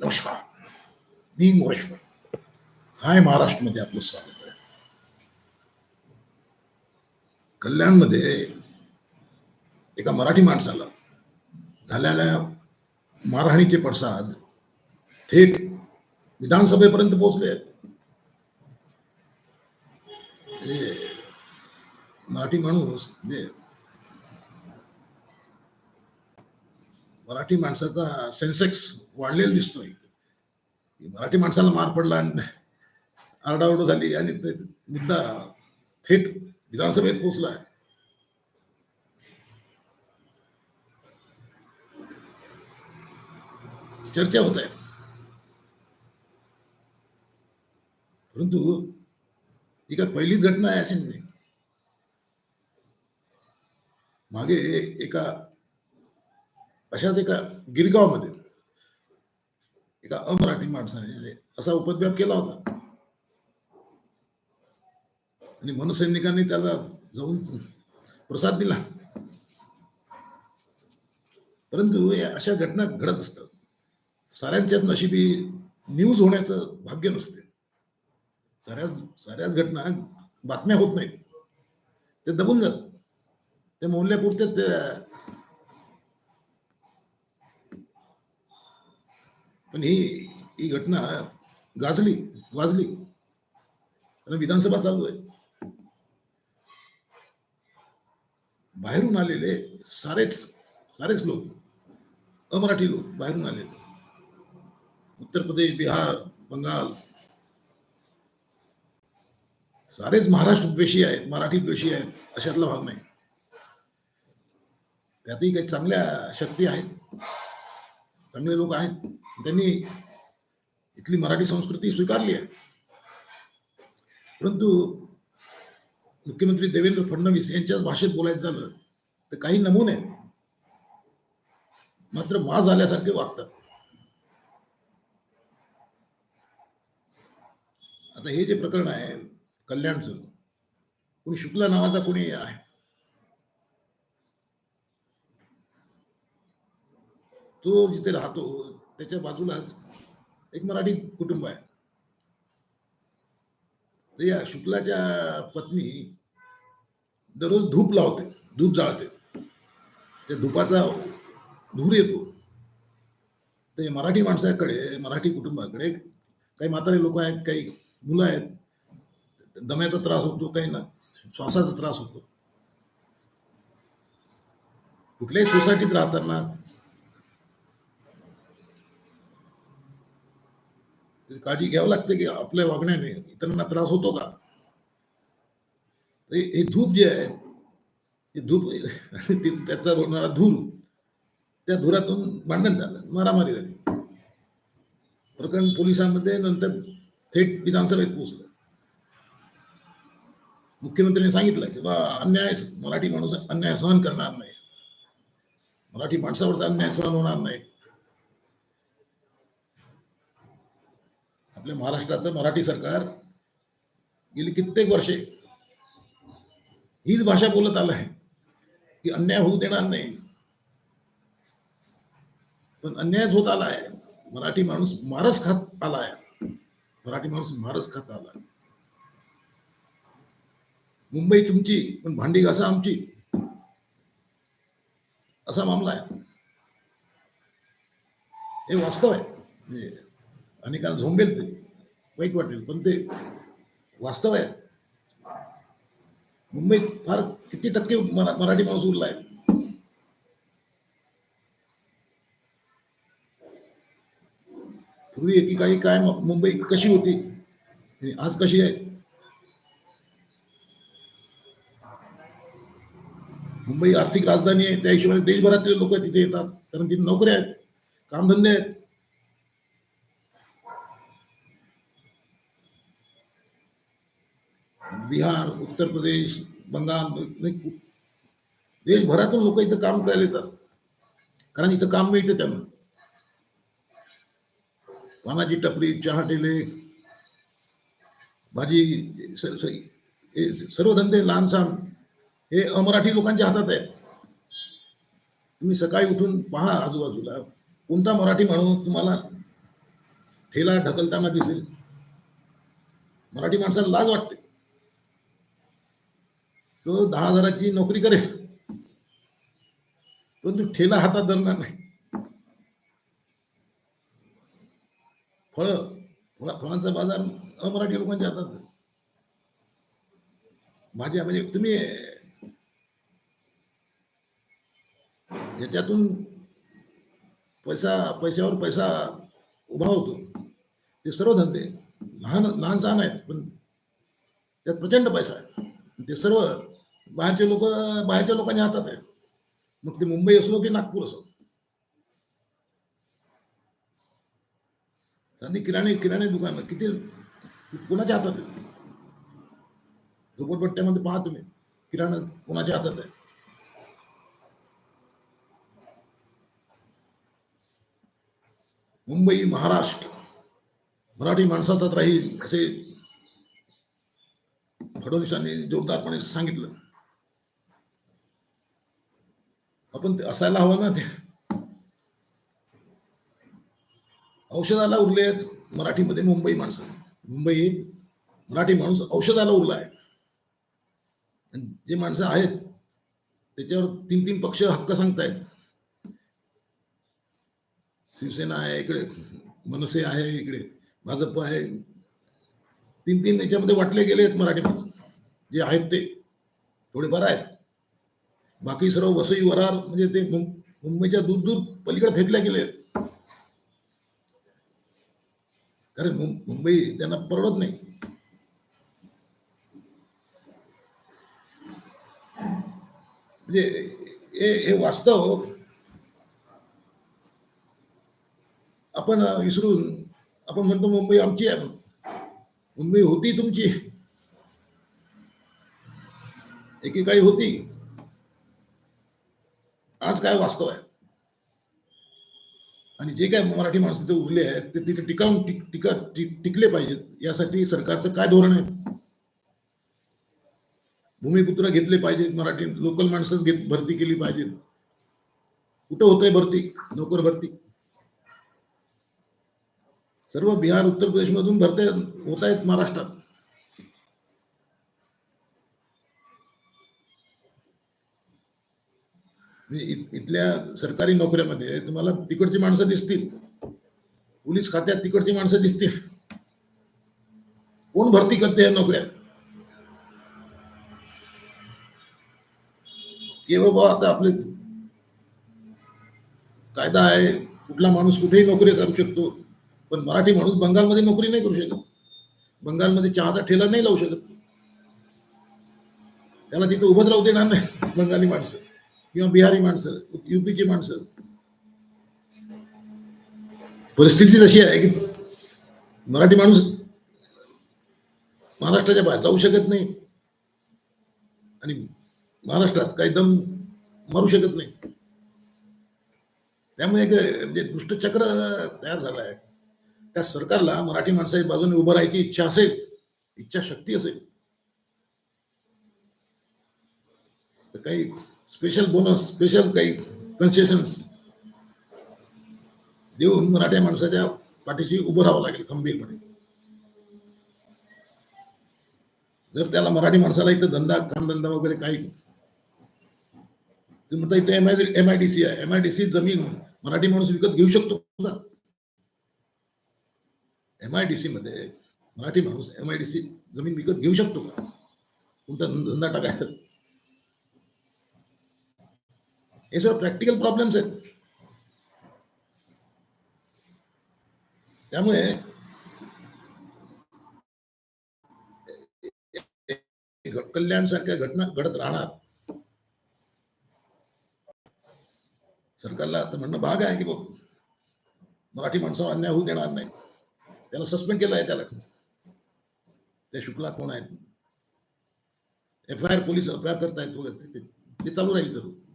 नमस्कार, मी मोरेश्वर हाय महाराष्ट्रमध्ये आपलं स्वागत आहे. कल्याणमध्ये एका मराठी माणसाला झालेल्या मारहाणीचे पडसाद थेट विधानसभेपर्यंत पोहोचले आहेत. मराठी माणूस मराठी माणसाचा सेन्सेक्स वाढलेला दिसतोय. मराठी माणसाला मार पडला आणि आरडाओरड झाली आणि मुद्दा थेट विधानसभेत पोहोचला. चर्चा होत आहे. परंतु ही काय पहिलीच घटना आहे अशी नाही. मागे एका अशाच एका गिरगावमध्ये एका अमराठी माणसाने असा उपद्व्याप केला होता. आणि मनसैनिकांनी त्याला जाऊन प्रसाद दिला. परंतु या अशा घटना घडत असतात. साऱ्यांच्याच नशिबी न्यूज होण्याचं भाग्य नसते. साऱ्याच साऱ्याच घटना बातम्या होत नाहीत. ते दबून जात ते मोहल्ल्यापुरते ते पण ही ही घटना गाजली वाजली. आणि विधानसभा चालू आहे. बाहेरून आलेले सारेच सारेच लोक अमराठी लोक बाहेरून आलेले. उत्तर प्रदेश बिहार बंगाल. सारेच महाराष्ट्र द्वेषी आहेत मराठी द्वेषी आहेत अशातला भाग नाही. त्यातही काही चांगल्या शक्ती आहेत. चांगले लोक आहेत. त्यांनी इथली मराठी संस्कृती स्वीकारली आहे. परंतु मुख्यमंत्री देवेंद्र फडणवीस यांच्याच भाषेत बोलायचं झालं तर काही नमुने मात्र मा झाल्यासारखे वागतात. आता हे जे प्रकरण आहे कल्याणचं कोणी शुक्ला नावाचा कोणी आहे तो जिथे राहतो त्याच्या बाजूलाच एक मराठी कुटुंब आहे. तर या शुक्लाच्या पत्नी दररोज धूप लावते धूप जाळते. त्या धुपाचा धूर येतो. तर मराठी माणसाकडे मराठी कुटुंबाकडे काही म्हातारे लोक आहेत काही मुलं आहेत दम्याचा त्रास होतो काही ना श्वासाचा त्रास होतो. कुठल्याही सोसायटीत राहताना त्याची काळजी घ्यावं लागते की आपल्या वागण्याने इतरांना त्रास होतो का? हे धूप जे आहे हे धूप त्याचा होणारा धूर त्या धुरातून भांडण झालं मारामारी झाली. प्रकरण पोलिसांमध्ये नंतर थेट विधानसभेत पोहोचलं. मुख्यमंत्र्यांनी सांगितलं की बा अन्याय मराठी माणूस अन्याय सहन करणार नाही. मराठी माणसावरचा अन्याय सहन होणार नाही. आपल्या महाराष्ट्राचं मराठी सरकार गेली कित्येक वर्षे हीच भाषा बोलत आलं आहे की अन्याय होऊ देणार नाही. पण अन्यायच होत आला आहे मराठी माणूस मारच खात आला आहे मराठी माणूस मारच खात आला आहे. मुंबई तुमची पण भांडी घासा आमची. असा मामला आहे. हे वास्तव आहे. म्हणजे अनेकांना झोंबेल ते. वाईट वाटेल पण ते वास्तव आहे. मुंबईत फार किती टक्के मराठी माणूस उरलाय पूर्वी एकेकाळी काय मुंबई कशी होती आज कशी आहे? मुंबई आर्थिक राजधानी आहे त्या हिशोबाने देशभरातले लोक तिथे येतात कारण तिथे नोकऱ्या आहेत कामधंदे आहेत. बिहार उत्तर प्रदेश बंगाल देशभरातून लोक इथं काम करायला येतात. कारण इथं काम मिळतं त्यांना. पानाची टपरी चहा टेले भाजी सर्व धंदे लहानसहान हे अमराठी लोकांच्या हातात आहेत. तुम्ही सकाळी उठून पहा आजूबाजूला. कोणता मराठी माणूस तुम्हाला ठेला ढकलताना दिसेल? मराठी माणसाला लाज वाटते. तो दहा हजाराची नोकरी करेल. परंतु ठेला हातात धरणार नाही. फळ फळ फळांचा बाजार अमराठी लोकांच्या हातात आहे. भाज्या म्हणजे तुम्ही याच्यातून पैसा पैशावर पैसा उभा होतो ते सर्व धंदे लहान लहान सहान आहेत पण त्यात प्रचंड पैसा आहे. ते सर्व बाहेरचे लोक बाहेरच्या लोकांच्या हातात आहे. मग ते मुंबई असो की नागपूर असो. साधी किराणे किराणे दुकान किती कोणाच्या हातात आहे? झोपडपट्ट्यामध्ये पहा तुम्ही किराणा कोणाच्या हातात आहे? मुंबई महाराष्ट्र मराठी माणसाचाच राहील असे फडणवीसांनी जोरदारपणे सांगितलं. आपण ते असायला हवं ना ते. औषधाला उरले आहेत मराठीमध्ये मुंबई माणसं. मुंबई मराठी माणूस औषधाला उरला आहे. जे माणसं आहेत त्याच्यावर तीन तीन पक्ष हक्क सांगतायत. शिवसेना आहे इकडे मनसे आहे इकडे भाजप आहे. तीन तीन याच्यामध्ये वाटले गेले आहेत मराठी माणसं. जे आहेत ते थोडेफार आहेत. बाकी सर्व वसई वरार म्हणजे ते मुंबईच्या दूर दूर पलीकडे फेकल्या गेले कारण मुंबई त्यांना परवडत नाही. म्हणजे हे हे वास्तव आपण विसरून आपण म्हणतो मुंबई आमची आहे मुंबई होती तुमची. एकेकाळी होती. आज काय वास्तव आहे? आणि जे काय मराठी माणसं तिथे उरले आहेत ते तिथे टिकावून टिका टिकले पाहिजेत यासाठी सरकारचं काय धोरण आहे? भूमिपुत्र घेतले पाहिजेत मराठी लोकल माणसंच घेत भरती केली पाहिजे कुठं होतंय भरती? नोकर भरती. सर्व बिहार उत्तर प्रदेश मधून भरते होत आहेत महाराष्ट्रात म्हणजे इत- इथल्या सरकारी नोकऱ्यामध्ये तुम्हाला तिकडची माणसं दिसतील. पोलीस खात्यात तिकडची माणसं दिसतील. कोण भरती करते या नोकऱ्या? केवळ बाबा आता आपले कायदा आहे कुठला माणूस कुठेही नोकरी करू शकतो पण मराठी माणूस बंगालमध्ये नोकरी नाही करू शकत. बंगालमध्ये चहाचा ठेला नाही लावू शकत. त्याला तिथे उभंच राहू देणार नाही बंगाली माणसं. किंवा बिहारी माणसं युपीची माणसं. परिस्थिती तशी आहे की मराठी माणूस महाराष्ट्राच्या बाहेर जाऊ शकत नाही. आणि महाराष्ट्रात काही दम मारू शकत नाही. त्यामुळे एक म्हणजे दुष्टचक्र तयार झालं आहे. त्या सरकारला मराठी माणसाच्या बाजूने उभं राहायची इच्छा असेल इच्छा शक्ती असेल तर काही स्पेशल बोनस स्पेशल काही कन्सेशन्स देऊन मराठ्या माणसाच्या पाठीशी उभं राहावं लागेल खंबीरपणे. जर त्याला मराठी माणसाला इथं धंदा कामधंदा वगैरे काही ते म्हणता इथे M I M I D C आहे. एम आय डी सी जमीन मराठी माणूस विकत घेऊ शकतो का? एम आय डी सी मध्ये मराठी माणूस एम आय डी सी जमीन विकत घेऊ शकतो का? कोणता धंदा टाकायचा? हे सर्व प्रॅक्टिकल प्रॉब्लेम्स आहेत त्यामुळे कल्याण सारख्या घटना घडत राहणार सरकारला तर म्हणणं भाग आहे की बघ मराठी माणसावर अन्याय होऊ देणार नाही त्याला सस्पेंड केलं आहे त्याला त्या शुक्ला कोण आहेत F I R police F I R करतायत वगैरे ते- ते- ते चालू राहील ज़रूर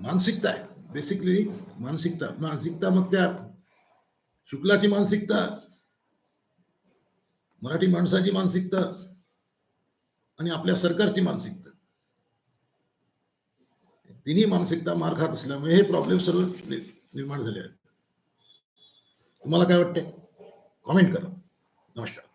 मानसिकता आहे. बेसिकली मानसिकता. मानसिकता मग त्या शुक्लाची मानसिकता मराठी माणसाची मानसिकता आणि आपल्या सरकारची मानसिकता. तिन्ही मानसिकता मार खात असल्यामुळे हे प्रॉब्लेम सर्व निर्माण झाले आहेत. तुम्हाला काय वाटते कॉमेंट करा. नमस्कार.